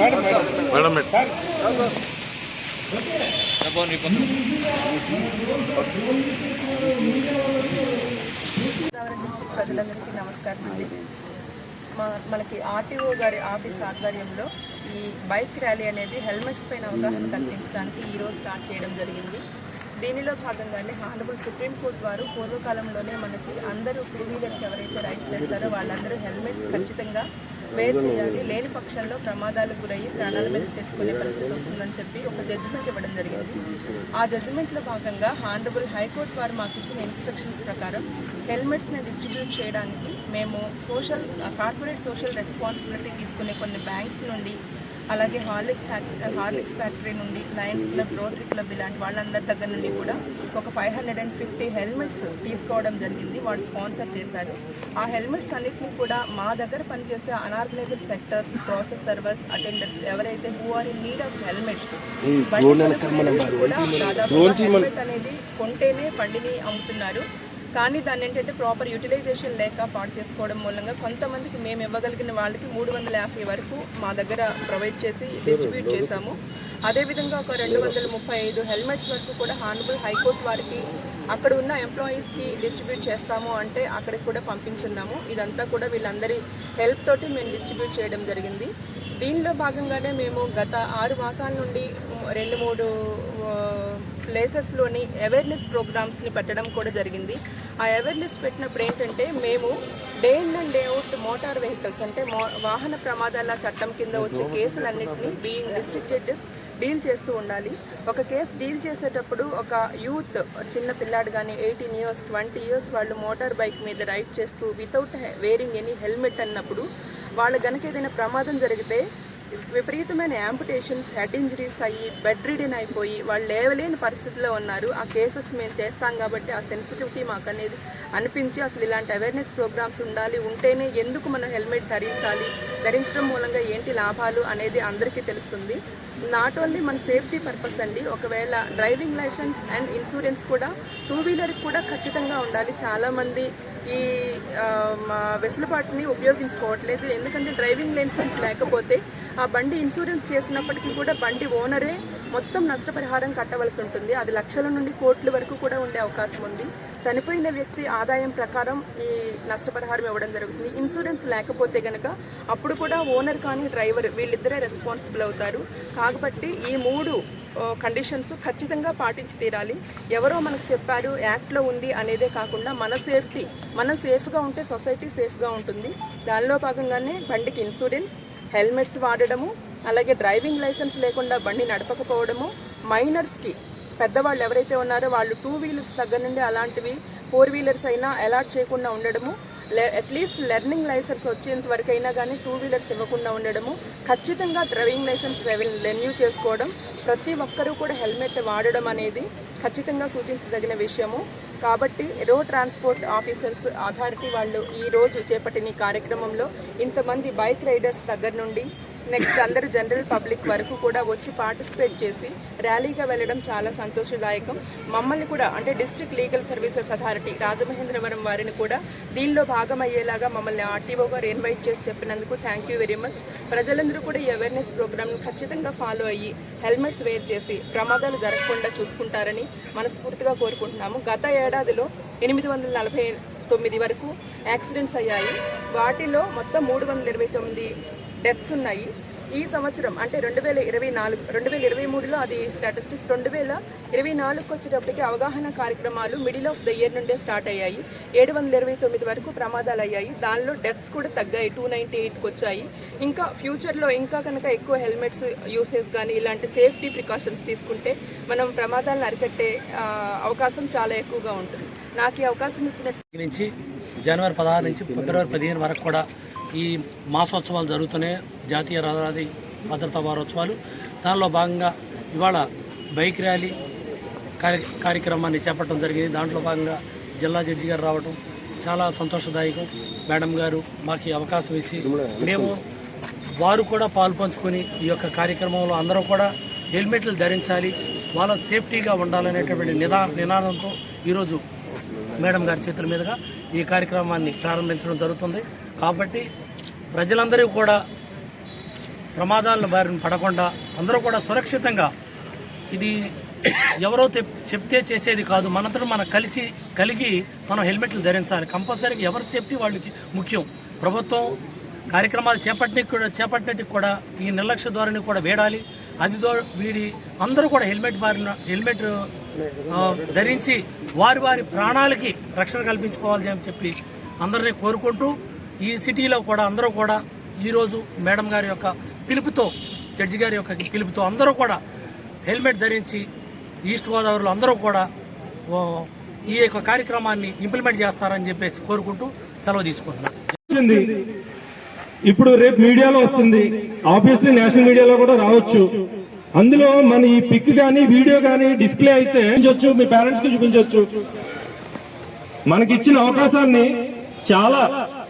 Madam ప్రజలందరికీ నమస్కారం అండి. మా మనకి ఆర్టీఓ గారి ఆఫీస్ ఆధ్వర్యంలో ఈ బైక్ ర్యాలీ అనేది హెల్మెట్స్ పైన అవగాహన కల్పించడానికి ఈరోజు స్టార్ట్ చేయడం జరిగింది. దీనిలో భాగంగానే హానబుల్ సుప్రీంకోర్టు వారు పూర్వకాలంలోనే మనకి అందరూ టూ వీలర్స్ ఎవరైతే రైడ్ చేస్తారో వాళ్ళందరూ హెల్మెట్స్ ఖచ్చితంగా వేరు చేయాలి. లేని పక్షంలో ప్రమాదాలకు గురయ్యి ప్రాణాల మీద తెచ్చుకునే పరిస్థితి వస్తుందని చెప్పి ఒక జడ్జిమెంట్ ఇవ్వడం జరిగింది. ఆ జడ్జిమెంట్లో భాగంగా హానరబుల్ హైకోర్టు వారు మాకు ఇచ్చిన ఇన్స్ట్రక్షన్స్ ప్రకారం హెల్మెట్స్ని డిస్ట్రిబ్యూట్ చేయడానికి మేము సోషల్ కార్పొరేట్ సోషల్ రెస్పాన్సిబిలిటీ తీసుకునే కొన్ని బ్యాంక్స్ నుండి అలాగే హార్లిక్ ఫ్యాక్స్ హార్లిక్స్ ఫ్యాక్టరీ నుండి లయన్స్ క్లబ్ రోటరీ క్లబ్ ఇలాంటి వాళ్ళందరి దగ్గర నుండి కూడా ఒక five hundred and fifty helmets తీసుకోవడం జరిగింది. వాళ్ళు స్పాన్సర్ చేశారు. ఆ హెల్మెట్స్ అన్నిటిని కూడా మా దగ్గర పనిచేసే unorganised sectors process servers attenders ఎవరైతే who are in need of helmets కూడా దాదాపు హెల్మెట్ అనేది కొంటేనే బండిని అమ్ముతున్నారు. కానీ దాన్ని ఏంటంటే ప్రాపర్ యూటిలైజేషన్ లేక పాడు చేసుకోవడం మూలంగా కొంతమందికి మేము ఇవ్వగలిగిన వాళ్ళకి మూడు వందల యాభై వరకు మా దగ్గర ప్రొవైడ్ చేసి డిస్ట్రిబ్యూట్ చేశాము. అదేవిధంగా ఒక రెండు వందల ముప్పై ఐదు హెల్మెట్స్ వరకు కూడా హానబుల్ హైకోర్టు వారికి అక్కడ ఉన్న ఎంప్లాయీస్కి డిస్ట్రిబ్యూట్ చేస్తాము అంటే అక్కడికి కూడా పంపించున్నాము. ఇదంతా కూడా వీళ్ళందరి హెల్ప్ తోటి మేము డిస్ట్రిబ్యూట్ చేయడం జరిగింది. దీనిలో భాగంగానే మేము గత ఆరు మాసాల నుండి రెండు మూడు ప్లేసెస్లోని అవేర్నెస్ ప్రోగ్రామ్స్ని పెట్టడం కూడా జరిగింది. ఆ అవేర్నెస్ పెట్టినప్పుడు ఏంటంటే మేము day in and day out motor vehicles అంటే మో వాహన ప్రమాదాల చట్టం కింద వచ్చే కేసులన్నింటినీ బీయింగ్ రిస్ట్రిక్టెడ్ డీల్ చేస్తూ ఉండాలి. ఒక కేసు డీల్ చేసేటప్పుడు ఒక యూత్ చిన్న పిల్లాడు కానీ ఎయిటీన్ ఇయర్స్ ట్వంటీ ఇయర్స్ వాళ్ళు మోటార్ బైక్ మీద రైడ్ చేస్తూ వితౌట్ వేరింగ్ ఎనీ హెల్మెట్ అన్నప్పుడు వాళ్ళ గనక ఏదైనా ప్రమాదం జరిగితే విపరీతమైన యాంపుటేషన్స్ హెడ్ ఇంజరీస్ అయ్యి బెడ్ రీడెన్ అయిపోయి వాళ్ళు లేవలేని పరిస్థితిలో ఉన్నారు. ఆ కేసెస్ మేము చేస్తాం కాబట్టి ఆ సెన్సిటివిటీ మాకు అనేది అనిపించి అసలు ఇలాంటి అవేర్నెస్ ప్రోగ్రామ్స్ ఉండాలి. ఉంటేనే ఎందుకు మనం హెల్మెట్ ధరించాలి? ధరించడం మూలంగా ఏంటి లాభాలు అనేది అందరికీ తెలుస్తుంది. నాట్ ఓన్లీ మన సేఫ్టీ పర్పస్ అండి ఒకవేళ డ్రైవింగ్ లైసెన్స్ అండ్ ఇన్సూరెన్స్ కూడా టూ వీలర్కి కూడా ఖచ్చితంగా ఉండాలి. చాలామంది ఈ వెసులుబాటుని ఉపయోగించుకోవట్లేదు. ఎందుకంటే డ్రైవింగ్ లైసెన్స్ లేకపోతే ఆ బండి ఇన్సూరెన్స్ చేసినప్పటికీ కూడా బండి ఓనరే మొత్తం నష్టపరిహారం కట్టవలసి ఉంటుంది. అది లక్షల నుండి కోట్ల వరకు కూడా ఉండే అవకాశం ఉంది. చనిపోయిన వ్యక్తి ఆదాయం ప్రకారం ఈ నష్టపరిహారం ఇవ్వడం జరుగుతుంది. ఇన్సూరెన్స్ లేకపోతే కనుక అప్పుడు కూడా ఓనర్ కానీ డ్రైవర్ వీళ్ళిద్దరే రెస్పాన్సిబుల్ అవుతారు. కాబట్టి ఈ మూడు కండిషన్స్ ఖచ్చితంగా పాటించి తీరాలి. ఎవరో మనకు చెప్పారు యాక్ట్లో ఉంది అనేదే కాకుండా మన సేఫ్టీ మనం సేఫ్గా ఉంటే సొసైటీ సేఫ్గా ఉంటుంది. దానిలో భాగంగానే బండికి ఇన్సూరెన్స్ హెల్మెట్స్ వాడడము అలాగే డ్రైవింగ్ లైసెన్స్ లేకుండా బండి నడపకపోవడము మైనర్స్కి పెద్దవాళ్ళు ఎవరైతే ఉన్నారో వాళ్ళు టూ వీలర్స్ దగ్గర నుండి అలాంటివి ఫోర్ వీలర్స్ అయినా అలాట్ చేయకుండా ఉండడము లే అట్లీస్ట్ లెర్నింగ్ లైసెన్స్ వచ్చేంత వరకు అయినా కానీ టూ వీలర్స్ ఇవ్వకుండా ఉండడము ఖచ్చితంగా డ్రైవింగ్ లైసెన్స్ రెన్యూ చేసుకోవడం ప్రతి ఒక్కరూ కూడా హెల్మెట్ వాడడం అనేది ఖచ్చితంగా సూచించదగిన విషయము. కాబట్టి రోడ్ ట్రాన్స్పోర్ట్ ఆఫీసర్స్ అథారిటీ వాళ్ళు ఈరోజు చేపట్టిన కార్యక్రమంలో ఇంతమంది బైక్ రైడర్స్ దగ్గర నుండి నెక్స్ట్ అందరు జనరల్ పబ్లిక్ వరకు కూడా వచ్చి పార్టిసిపేట్ చేసి ర్యాలీగా వెళ్ళడం చాలా సంతోషదాయకం. మమ్మల్ని కూడా అంటే District Legal Services Authority Rajamahendravaram వారిని కూడా దీనిలో భాగమయ్యేలాగా మమ్మల్ని ఆర్టీఓ గారు ఇన్వైట్ చేసి చెప్పినందుకు థ్యాంక్ యూ వెరీ మచ్ ప్రజలందరూ కూడా ఈ అవేర్నెస్ ప్రోగ్రామ్ను ఖచ్చితంగా ఫాలో అయ్యి హెల్మెట్స్ వేర్ చేసి ప్రమాదాలు జరగకుండా చూసుకుంటారని మనస్ఫూర్తిగా కోరుకుంటున్నాము. గత ఏడాదిలో ఎనిమిది వందల నలభై తొమ్మిది వరకు యాక్సిడెంట్స్ అయ్యాయి. వాటిలో మొత్తం మూడు వందల ఇరవై తొమ్మిది డెత్స్ ఉన్నాయి. ఈ సంవత్సరం అంటే రెండు వేల ఇరవై నాలుగు రెండు వేల ఇరవై మూడులో అది స్టాటిస్టిక్స్ రెండు వేల ఇరవై నాలుగుకి వచ్చేటప్పటికి అవగాహన కార్యక్రమాలు మిడిల్ ఆఫ్ ద ఇయర్ నుండే స్టార్ట్ అయ్యాయి. ఏడు వందల ఇరవై తొమ్మిది వరకు ప్రమాదాలు అయ్యాయి. దానిలో డెత్స్ కూడా తగ్గాయి టూ నైంటీ ఎయిట్కి వచ్చాయి ఇంకా ఫ్యూచర్లో ఇంకా కనుక ఎక్కువ హెల్మెట్స్ యూసేజ్ కానీ ఇలాంటి సేఫ్టీ ప్రికాషన్స్ తీసుకుంటే మనం ప్రమాదాలను అరికట్టే అవకాశం చాలా ఎక్కువగా ఉంటుంది. నాకు ఈ అవకాశం ఇచ్చిన నుంచి జనవరి పదహారు నుంచి ఫిబ్రవరి పదిహేను వరకు కూడా ఈ మాసోత్సవాలు జరుగుతున్నాయి. జాతీయ రహదారి భద్రతా వారోత్సవాలు. దానిలో భాగంగా ఇవాళ బైక్ ర్యాలీ కార్య కార్యక్రమాన్ని చేపట్టడం జరిగింది. దాంట్లో భాగంగా జిల్లా జడ్జి గారు రావడం చాలా సంతోషదాయకం. మేడం గారు మాకు అవకాశం ఇచ్చి మేము వారు కూడా పాలు పంచుకొని ఈ యొక్క కార్యక్రమంలో అందరూ కూడా హెల్మెట్లు ధరించాలి వాళ్ళ సేఫ్టీగా ఉండాలనేటువంటి నిదా నినాదంతో ఈరోజు మేడం గారి చేతుల మీదుగా ఈ కార్యక్రమాన్ని ప్రారంభించడం జరుగుతుంది. కాబట్టి ప్రజలందరూ కూడా ప్రమాదాలను బారిన పడకుండా అందరూ కూడా సురక్షితంగా ఇది ఎవరో తెప్- చెప్తే చేసేది కాదు. మనంతటా మనం కలిసి కలిగి మనం హెల్మెట్లు ధరించాలి. కంపల్సరీగా ఎవరి సేఫ్టీ వాళ్ళకి ముఖ్యం. ప్రభుత్వం కార్యక్రమాలు చేపట్టిన కూడా చేపట్టినట్టు కూడా ఈ నిర్లక్ష్య ధోరణి కూడా వేడాలి. అది దో వీడి అందరూ కూడా హెల్మెట్ బారిన హెల్మెట్ ధరించి వారి వారి ప్రాణాలకి రక్షణ కల్పించుకోవాలి అని చెప్పి అందరినీ కోరుకుంటూ ఈ సిటీలో కూడా అందరూ కూడా ఈరోజు మేడం గారి యొక్క పిలుపుతో జడ్జి గారి యొక్క పిలుపుతో అందరూ కూడా హెల్మెట్ ధరించి ఈస్ట్ గోదావరిలో అందరూ కూడా ఈ యొక్క కార్యక్రమాన్ని ఇంప్లిమెంట్ చేస్తారని చెప్పేసి కోరుకుంటూ సెలవు తీసుకుంటున్నాను ఇప్పుడు రేపు మీడియాలో వస్తుంది. ఆబ్వియస్లీ నేషనల్ మీడియాలో కూడా రావచ్చు. అందులో మన ఈ పిక్ కానీ వీడియో కానీ డిస్ప్లే అయితే చూపించవచ్చు మీ పేరెంట్స్కి చూపించవచ్చు మనకి ఇచ్చిన అవకాశాన్ని చాలా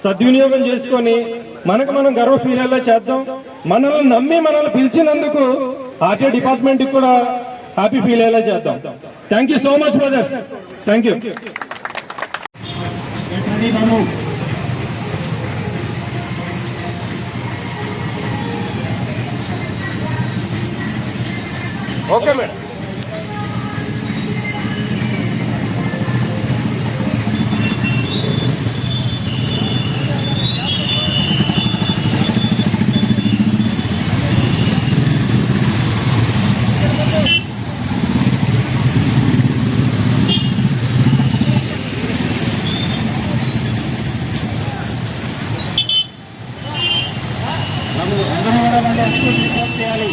సద్వినియోగం చేసుకొని మనకు మనం గర్వ ఫీల్ అయ్యేలా చేద్దాం. మనల్ని నమ్మి మనల్ని పిలిచినందుకు ఆర్టీఓ డిపార్ట్మెంట్ కూడా హ్యాపీ ఫీల్ అయ్యేలా చేద్దాం. Thank you so much brothers thank you okay madam అందరూ కూడా రిపోర్ట్ చేయాలి